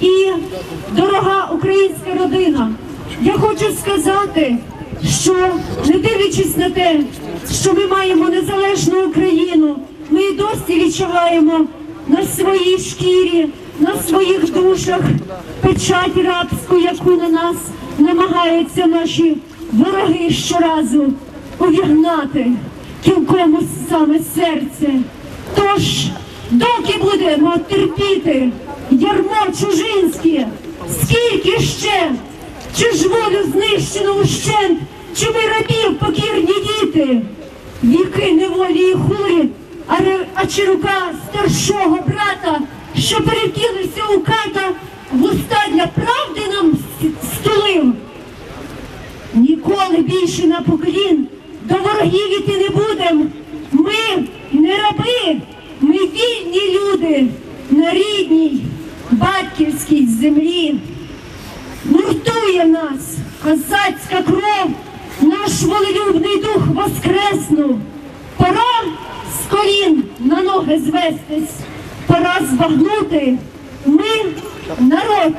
і дорога українська родина. Я хочу сказати, що не дивлячись на те, що ми маємо незалежну Україну, ми і досі відчуваємо на своїй шкірі, на своїх душах печать рабську, яку на нас намагаються наші вороги щоразу увігнати кілком у саме серце. Тож, доки будемо терпіти ярмо чужинське, скільки ще, чи ж волю знищено ущент, чи ми рабів покірні діти, віки неволі і хурі, а, а чи рука старшого брата, що перевтілився у ката, вуста для правди нам стулив. Ніколи більше на поклін до ворогів іти не будем. Ми не раби, ми вільні люди на рідній батьківській землі. Гуртує нас козацька кров, наш волелюбний дух воскреснув. Пора з колін на ноги звестись, пора збагнути. Ми народ